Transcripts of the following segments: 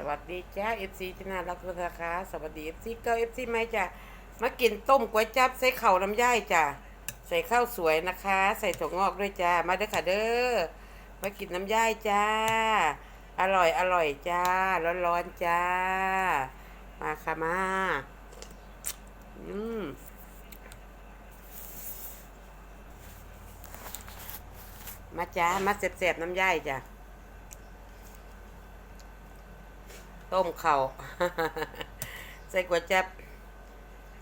สวัสดีจ้าเอฟซีที่น่ารักทุกนะคะ สวัสดีเอฟซีเก้าเอฟซีไหมจ้ะมากินต้มก๋วยจับใส่ข้าวน้ำย่ายจ้ะใส่ข้าวสวยนะคะ ใส่ถั่วงอกด้วยจ้ามาเด้อค่ะเด้อมากินน้ำย่ายจ้า อร่อยอร่อยจ้า ร้อนร้อนๆจ้า มาค่ะมาอืมมาจ้ามาเสบๆน้ำย่ายจ้ะ ต้มเข่าใส่ก๋วยจับ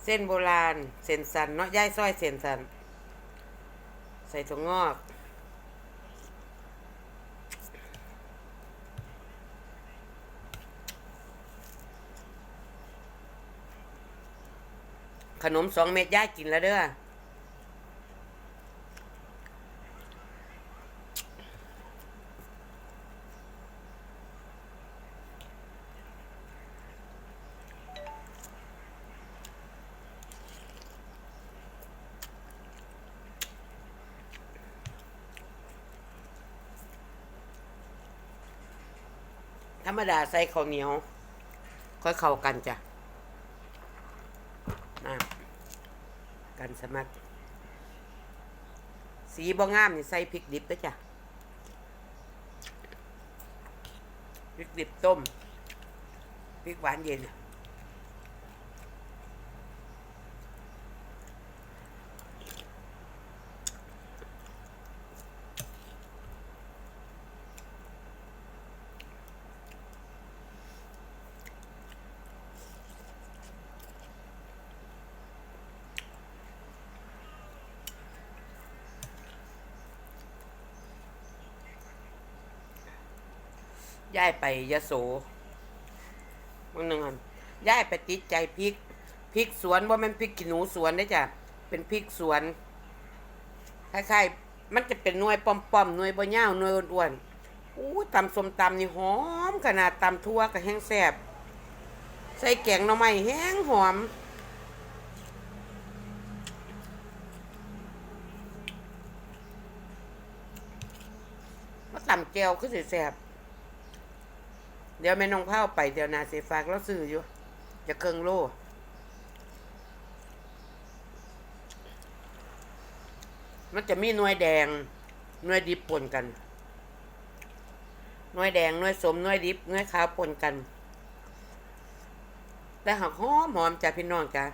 เส้นโบราณ เส้นสันเนาะย่ายซ้อยเส้นสัน ใส่ถั่วงอก ขนมสองเม็ดย่ายกินแล้วเด้อ ธรรมดาใส่ข้าวเหนียว ค่อยเข้ากันจ้ะน้ำกันสมัคร สีบ่งามนี่ใส่พริกดิบด้วยจ้ะพริกดิบต้มพริกหวานเย็น ย้ายไปยะโสวันหนึ่งย้ายไปติดใจพริกพริกสวนว่ามันพริกขี้หนูสวนได้จ้ะเป็นพริกสวนคล้ายๆมันจะเป็นหน่วยป้อมๆหน่วยบ่ยาวหน่วยอ้วนๆอู้ตำส้มตำนี่หอม ขนาดตำทั่วก็แห้งแซ่บใส่แกงหน่อไม้แห้งหอมมาตำแก้วคือสิแซ่บ เดี๋ยวแม่น้องเผาไปเดี๋ยวนาเสีฝากแล้วซื้ออยู่จะเครื่องโลมันจะมีหน่วยแดงหน่วยดิบปนกันหน่วยแดงหน่วยสมหน่วยดิบหน่วยขาวปนกัน แต่หักหอมหอมจ้ะพี่น้องจ้ะ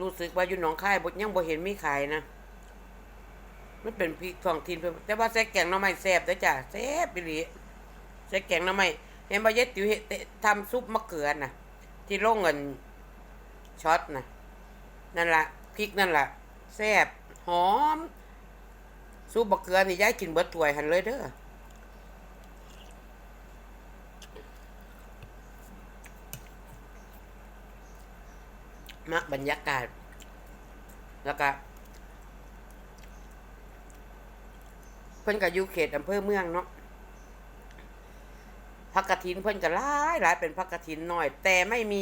รู้สึกว่าอยู่หนองคายบ่ยังบ่เห็นมีขายนะมันเป็นพริกท้องถิ่นเพิ่นแต่ว่าใส่แกงหน่อไม้แซ่บเด้อจ้ะแซ่บอีหลีใส่แกงหน่อไม้เห็นบ่ยายติ๋วเฮ็ดทำซุปมะเขือน่ะ ที่โรงเงินช็อตน่ะ นั่นล่ะพริกนั่นล่ะแซ่บหอมซุปมะเขือนี่ยายกินเบิดถ้วยหันเลยเด้อ มักบรรยากาศ แล้วก็เพิ่นก็อยู่เขตอำเภอเมืองเนาะผักกระถินเพิ่นก็หลายหลายเป็นผักกระถินหน้อย แต่ไม่มี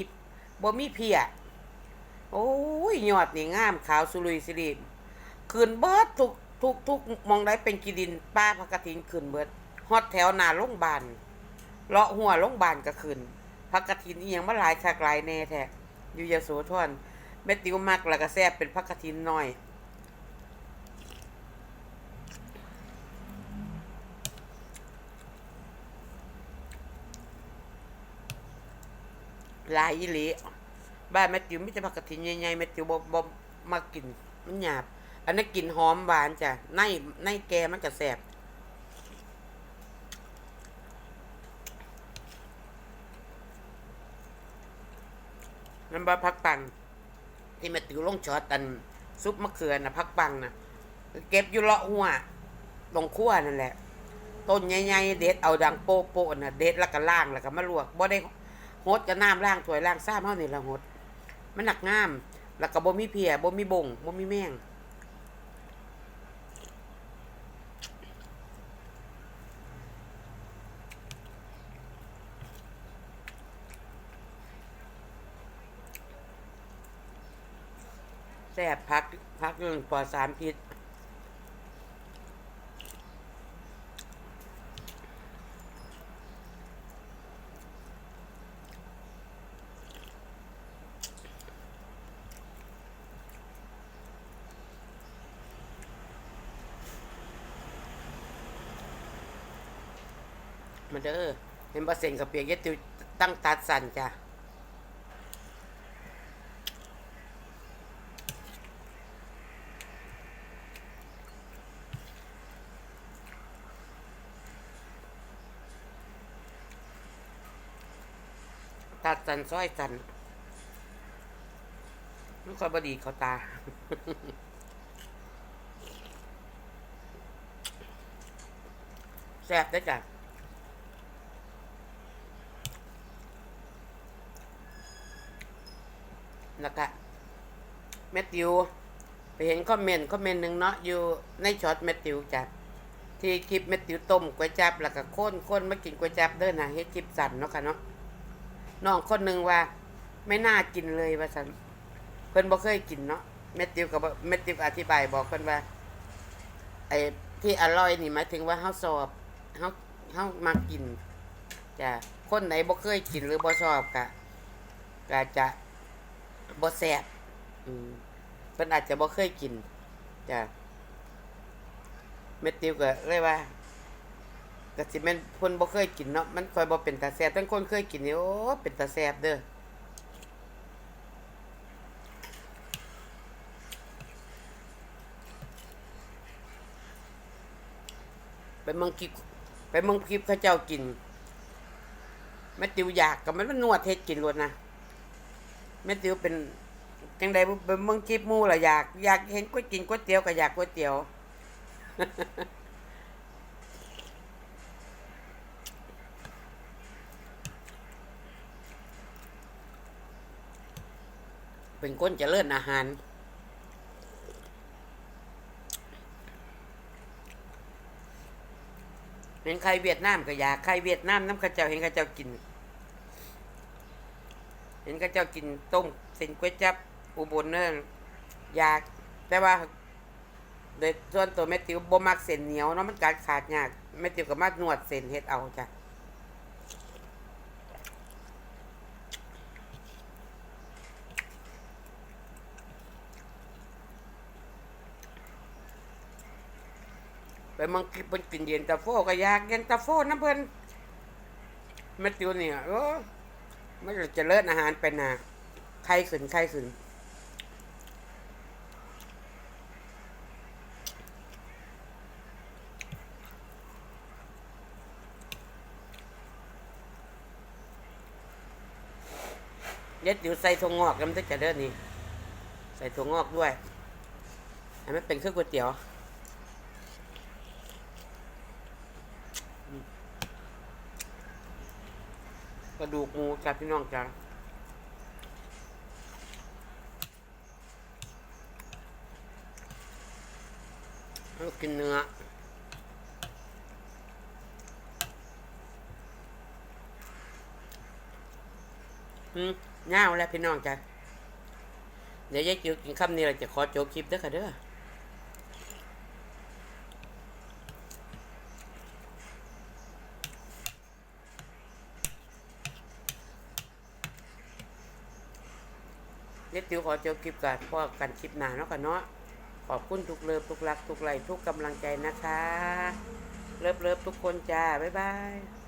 บ่มีเพียโอ้ยยอดนี่งามขาวสุรุยสิริขึ้นเบิดทุกทุกทุกมองได้เป็นกีดินป้าผักกระถินขึ้นเบิดฮอดแถวนาโรงบาลเลาะหัวโรงบาลก็ขึ้นผักกระถินอีหยังมาหลายคักหลายแน่แท้ อยู่ยโสธรแม่ติ๋วมักแล้วก็แซ่บเป็นผักกะถินน้อย ลายอีหลีบ้านแม่ติวไมแต่จะผักกะถินใหญ่ๆแม่ติวบ่บ่มากินมันหยาบ อันนั้นกลิ่นหอมหวานจ้ะในในแกมันจะแสบ น้ำบะพักปัง ที่มาติวลงช็อตันซุปมะเขือนะพักปังนะเก็บอยู่เลาะหัวตรงขั้วนั่นแหละ ต้นใหญ่ๆเด็ดเอาดังโป๊ะๆน่ะเด็ดแล้วก็ล่างแล้วก็มาลวกบ่ได้หดกับน้ำล่างถวยล่างซ่าเท่านี่ละหดมันหนักงาม แล้วก็บ่มีเพียบ่มีบงบ่มีแมง แซ่บพักพักเรื่งปอสารพิษมาเด้อเห็นบะเซ็งกับเปียกเย็ดติวตั้งตัดสั่นจ้ะ ตัดสันซ้อยสันไม่ค่อยบดีเขาตา แซ่บได้จ้ะแล้วก็แมตติว ไปเห็นคอมเมนต์คอมเมนต์หนึ่งเนาะอยู่ในช็อตแมตติวจ้ะที่คลิปแมตติวต้มก๋วยจับแล้วก็โค่นโค่นมากินก๋วยจับเด้อนะเฮ็ดคลิปสั่นเนาะค่ะเนาะ น้องคนหนึ่งว่า ไม่น่ากินเลยว่าสันเพิ่นบ่เคยกินเนาะแม่ติวกับแม่ติวอธิบายบอกเพิ่นว่าไอ้ที่อร่อยนี่หมายถึงว่าเฮาสอบเฮาเฮามากินจ้ะคนไหนบ่เคยกินหรือบ่ชอบก็ก็จะบ่แซ่บอืมเพิ่นอาจจะบ่เคยกินจ้ะแม่ติวก็เลยว่า ก็สิแม่นเพิ่นบ่เคยกินเนาะมันคอยบ่เป็นตาแซ่บทั้งคนเคยกินนี่โอ้เป็นตาแซ่บเด้อไปเมืองคลิปไปเมืองคลิปเขาเจ้ากินแม่ติวอยากก็มันมันนวดเฮ็ดกินรวดนะแม่ติวเป็นจังใดบ่ไปเมืองคลิปมู่ล่ะอยาก อยากเห็นก๋วยกินก๋วยเตี๋ยวก็อยากก๋วยเตี๋ยว เป็นคนเจริญอาหาร เห็นใครเวียดนามก็อยากใครเวียดนามน้ำข้าเจ้าเห็นข้าเจ้ากิน เห็นข้าเจ้ากินต้มเส้นก๋วยจับอุบลเนออยาก แต่ว่าโดยส่วนตัวแม่ติวบ่มักเส้นเหนียวเนาะมันการขาดยากแม่ติวก็มานวดเส้นเฮ็ดเอาจ้ะ ไปมังกินเพิ่นกินเย็นตาโฟก็อยากเย็นตาโฟน้ำเพิ่นแม่ติวเนี่ยโอ้มันจะเจริญอาหารไปนาไข้ขึ้นไข้ขึ้นเย็ดอยู่ใส่ถั่วงอกแล้วมันจะเจริญนี่ ใส่ถั่วงอกด้วยให้มันเป็นเครื่องก๋วยเตี๋ยว ระดูกหมูจ้าพี่น้องจ้าเรากินเนื้ออืมง่าแล้วพี่น้องจ้าเดี๋ยวยายจิ๋วกินคำนี้เราจะขอโจบคลิปเด้อค่ะเด้อ เน็ตติวขอจบคลิปกันพอกันคลิปหน้าเนาะกันเนาะขอบคุณทุกเลิฟทุกรักทุกไหลทุกกำลังใจนะคะ เลิฟเลิฟทุกคนจ้า บ๊ายบาย